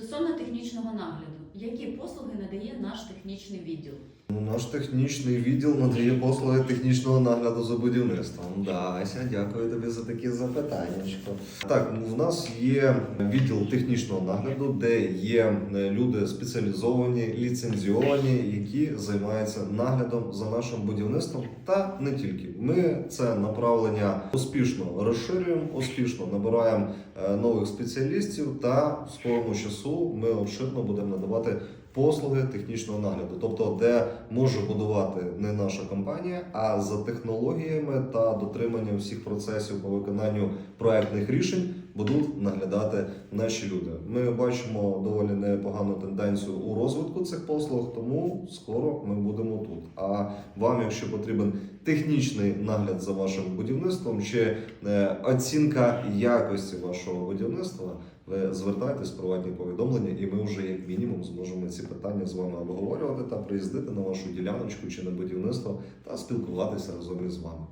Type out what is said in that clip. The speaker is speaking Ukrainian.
Стосовно технічного нагляду, які послуги надає наш технічний відділ? Ну, Наш технічний відділ надає послуги технічного нагляду за будівництвом. Да, дякую тобі за такі запитання. Так, ну, в нас є відділ технічного нагляду, де є е, люди спеціалізовані, ліцензіовані, які займаються наглядом за нашим будівництвом, та не тільки. Ми це направлення успішно розширюємо, успішно набираємо е, нових спеціалістів, та в скорому часу ми обширно будемо надавати Worte послуги технічного нагляду, тобто де може будувати не наша компанія, а за технологіями та дотриманням всіх процесів по виконанню проектних рішень будуть наглядати наші люди. Ми бачимо доволі непогану тенденцію у розвитку цих послуг, тому скоро ми будемо тут. А вам, якщо потрібен технічний нагляд за вашим будівництвом чи е, оцінка якості вашого будівництва, ви звертайтесь в приватні повідомлення, і ми вже як мінімум зможемо ці питання з вами обговорювати та приїздити на вашу діляночку чи на будівництво та спілкуватися разом із вами.